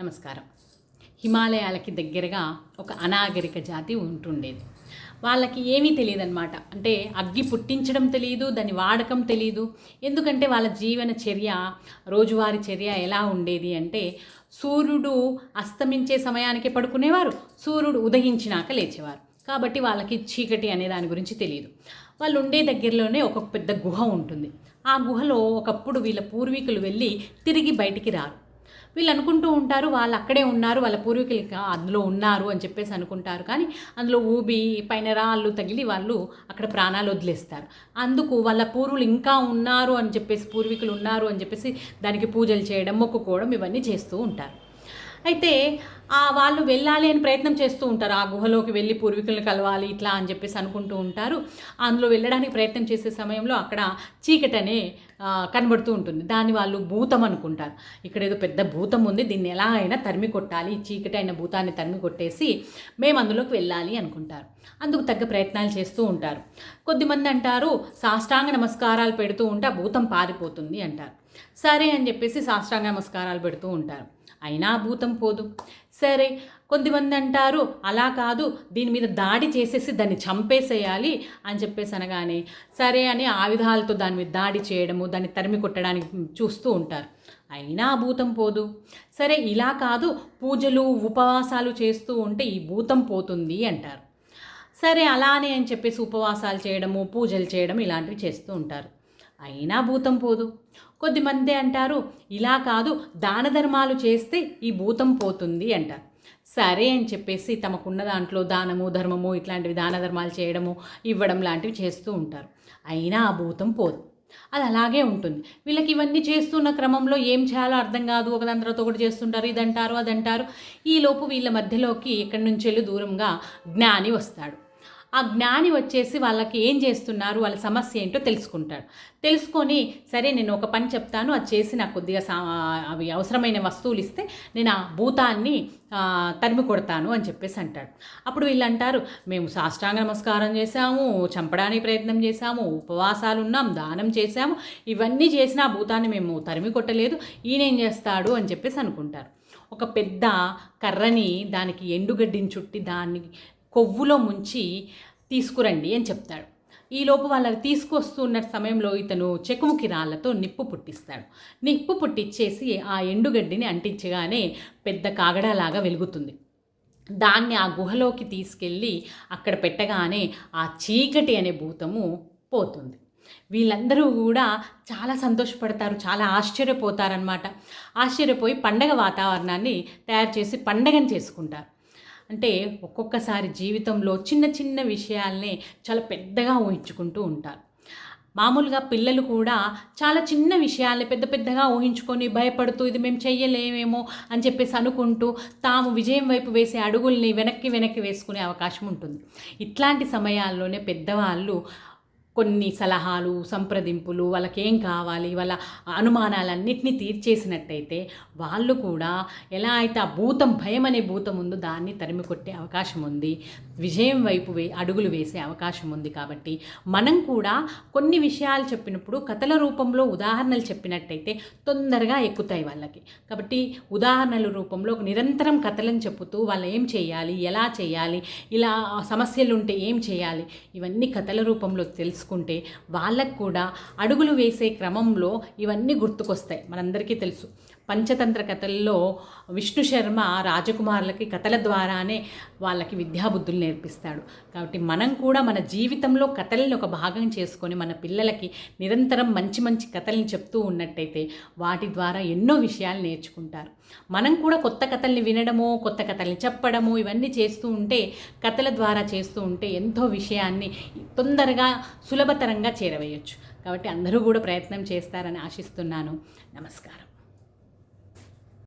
నమస్కారం. హిమాలయాలకి దగ్గరగా ఒక అనాగరిక జాతి ఉంటుండేది. వాళ్ళకి ఏమీ తెలియదన్నమాట. అంటే అగ్గి పుట్టించడం తెలియదు దాని వాడకం తెలియదు ఎందుకంటే వాళ్ళ జీవన చర్య రోజువారీ చర్య ఎలా ఉండేది అంటే సూర్యుడు అస్తమించే సమయానికి పడుకునేవారు సూర్యుడు ఉదయించినాక లేచేవారు. కాబట్టి వాళ్ళకి చీకటి అనే దాని గురించి తెలియదు వాళ్ళు ఉండే దగ్గరలోనే ఒక పెద్ద గుహ ఉంటుంది. ఆ గుహలో ఒకప్పుడు వీళ్ళ పూర్వీకులు వెళ్ళి తిరిగి బయటికి రారు. వీళ్ళు అనుకుంటూ ఉంటారు వాళ్ళు అక్కడే ఉన్నారు వాళ్ళ పూర్వీకులు అందులో ఉన్నారు అని చెప్పేసి అనుకుంటారు. కానీ అందులో ఊబి పైన రాళ్ళు తగిలి వాళ్ళు అక్కడ ప్రాణాలు వదిలేస్తారు. అందుకు వాళ్ళ పూర్వులు ఇంకా ఉన్నారు అని చెప్పేసి పూర్వీకులు ఉన్నారు అని చెప్పేసి దానికి పూజలు చేయడం మొక్కుకోవడం ఇవన్నీ చేస్తూ ఉంటారు. అయితే ఆ వాళ్ళు వెళ్ళాలి అని ప్రయత్నం చేస్తూ ఉంటారు. ఆ గుహలోకి వెళ్ళి పూర్వీకులను కలవాలి ఇట్లా అని చెప్పేసి అనుకుంటూ ఉంటారు. అందులో వెళ్ళడానికి ప్రయత్నం చేసే సమయంలో అక్కడ చీకటనే కనబడుతూ ఉంటుంది. దాన్ని వాళ్ళు భూతం అనుకుంటారు. ఇక్కడ ఏదో పెద్ద భూతం ఉంది. దీన్ని ఎలా అయినా తరిమి కొట్టాలి. చీకటి అయిన భూతాన్ని తరిమి కొట్టేసి మేము అందులోకి వెళ్ళాలి అనుకుంటారు. అందుకు తగ్గ ప్రయత్నాలు చేస్తూ ఉంటారు. కొద్దిమంది అంటారు సాష్టాంగ నమస్కారాలు పెడుతూ ఉంటే ఆ భూతం పారిపోతుంది అంటారు. సరే అని చెప్పేసి సాష్టాంగ నమస్కారాలు పెడుతూ ఉంటారు. అయినా భూతం పోదు. సరే కొంతమంది అంటారు అలా కాదు దీని మీద దాడి చేసేసి దాన్ని చంపేసేయాలి అని చెప్పేసి అనగానే సరే అని ఆయుధాలతో దాని మీద దాడి చేయడము దాన్ని తరిమి కొట్టడానికి చూస్తూ ఉంటారు. అయినా భూతం పోదు. సరే ఇలా కాదు పూజలు ఉపవాసాలు చేస్తూ ఉంటే ఈ భూతం పోతుంది అంటారు. సరే అలానే అని చెప్పేసి ఉపవాసాలు చేయడము పూజలు చేయడం ఇలాంటివి చేస్తూ ఉంటారు. అయినా భూతం పోదు. కొద్దిమంది అంటారు ఇలా కాదు దాన ధర్మాలు చేస్తే ఈ భూతం పోతుంది అంటారు సరే అని చెప్పేసి తమకున్న దాంట్లో దానము ధర్మము ఇట్లాంటివి దాన ధర్మాలు చేయడము ఇవ్వడం లాంటివి చేస్తూ ఉంటారు. అయినా ఆ భూతం పోదు. అది అలాగే ఉంటుంది. వీళ్ళకి ఇవన్నీ చేస్తున్న క్రమంలో ఏం చేయాలో అర్థం కాదు. ఒకదాని తర్వాత ఒకటి చేస్తుంటారు ఇదంటారు అదంటారు. ఈలోపు వీళ్ళ మధ్యలోకి ఇక్కడి నుంచి వెళ్ళి దూరంగా జ్ఞాని వస్తాడు. ఆ జ్ఞాని వచ్చేసి వాళ్ళకి ఏం చేస్తున్నారు వాళ్ళ సమస్య ఏంటో తెలుసుకుంటాడు. తెలుసుకొని సరే నేను ఒక పని చెప్తాను అది చేసి నాకు కొద్దిగా సా అవి అవసరమైన వస్తువులు ఇస్తే నేను ఆ భూతాన్ని తరిమి కొడతాను అని చెప్పేసి అంటాడు. అప్పుడు వీళ్ళు అంటారు మేము సాష్టాంగ నమస్కారం చేశాము చంపడానికి ప్రయత్నం చేశాము ఉపవాసాలు ఉన్నాం దానం చేశాము ఇవన్నీ చేసినా ఆ భూతాన్ని మేము తరిమి కొట్టలేదు ఈయనేం చేస్తాడు అని చెప్పేసి అనుకుంటారు. ఒక పెద్ద కర్రని దానికి ఎండుగడ్డిని చుట్టి దాన్ని కొవ్వులో ముంచి తీసుకురండి అని చెప్తాడు. ఈలోపు వాళ్ళని తీసుకొస్తున్న సమయంలో ఇతను చెకుముకి రాళ్ళతో నిప్పు పుట్టిస్తాడు. నిప్పు పుట్టించేసి ఆ ఎండుగడ్డిని అంటించగానే పెద్ద కాగడాలాగా వెలుగుతుంది. దాన్ని ఆ గుహలోకి తీసుకెళ్ళి అక్కడ పెట్టగానే ఆ చీకటి అనే భూతము పోతుంది. వీళ్ళందరూ కూడా చాలా సంతోషపడతారు చాలా ఆశ్చర్యపోతారనమాట ఆశ్చర్యపోయి పండగ వాతావరణాన్ని తయారు చేసి పండగను చేసుకుంటారు. అంటే ఒక్కొక్కసారి జీవితంలో చిన్న చిన్న విషయాల్ని చాలా పెద్దగా ఊహించుకుంటూ ఉంటారు. మామూలుగా పిల్లలు కూడా చాలా చిన్న విషయాల్ని పెద్ద పెద్దగా ఊహించుకొని భయపడుతూ ఇది మేము చెయ్యలేమేమో అని చెప్పేసి అనుకుంటూ తాము విజయం వైపు వేసే అడుగుల్ని వెనక్కి వెనక్కి వేసుకునే అవకాశం ఉంటుంది. ఇట్లాంటి సమయాల్లోనే పెద్దవాళ్ళు కొన్ని సలహాలు సంప్రదింపులు వాళ్ళకి ఏం కావాలి వాళ్ళ అనుమానాలన్నింటినీ తీర్చేసినట్టయితే వాళ్ళు కూడా ఎలా అయితే ఆ భూతం భయం అనే భూతం ఉందో దాన్ని తరిమి కొట్టే అవకాశం ఉంది. విజయం వైపు వే అడుగులు వేసే అవకాశం ఉంది కాబట్టి మనం కూడా కొన్ని విషయాలు చెప్పినప్పుడు కథల రూపంలో ఉదాహరణలు చెప్పినట్టయితే తొందరగా ఎక్కుతాయి వాళ్ళకి. కాబట్టి ఉదాహరణల రూపంలో నిరంతరం కథలను చెప్పుతూ వాళ్ళు ఏం చేయాలి ఎలా చేయాలి ఇలా సమస్యలు ఉంటే ఏం చేయాలి ఇవన్నీ కథల రూపంలో తెలుసుకుంటే వాళ్ళకు కూడా అడుగులు వేసే క్రమంలో ఇవన్నీ గుర్తుకొస్తాయి. మనందరికీ తెలుసు. పంచతంత్ర కథల్లో విష్ణు శర్మ రాజకుమారులకి కథల ద్వారానే వాళ్ళకి విద్యాబుద్ధులు నేర్పిస్తాడు. కాబట్టి మనం కూడా మన జీవితంలో కథలను ఒక భాగం చేసుకొని మన పిల్లలకి నిరంతరం మంచి మంచి కథల్ని చెప్తూ ఉన్నట్టయితే వాటి ద్వారా ఎన్నో విషయాలు నేర్చుకుంటారు. మనం కూడా కొత్త కథల్ని వినడము కొత్త కథల్ని చెప్పడము ఇవన్నీ చేస్తూ ఉంటే కథల ద్వారా చేస్తూ ఉంటే ఎంతో విషయాన్ని తొందరగా సులభతరంగా చేరవేయచ్చు. కాబట్టి అందరూ కూడా ప్రయత్నం చేస్తారని ఆశిస్తున్నాను. నమస్కారం.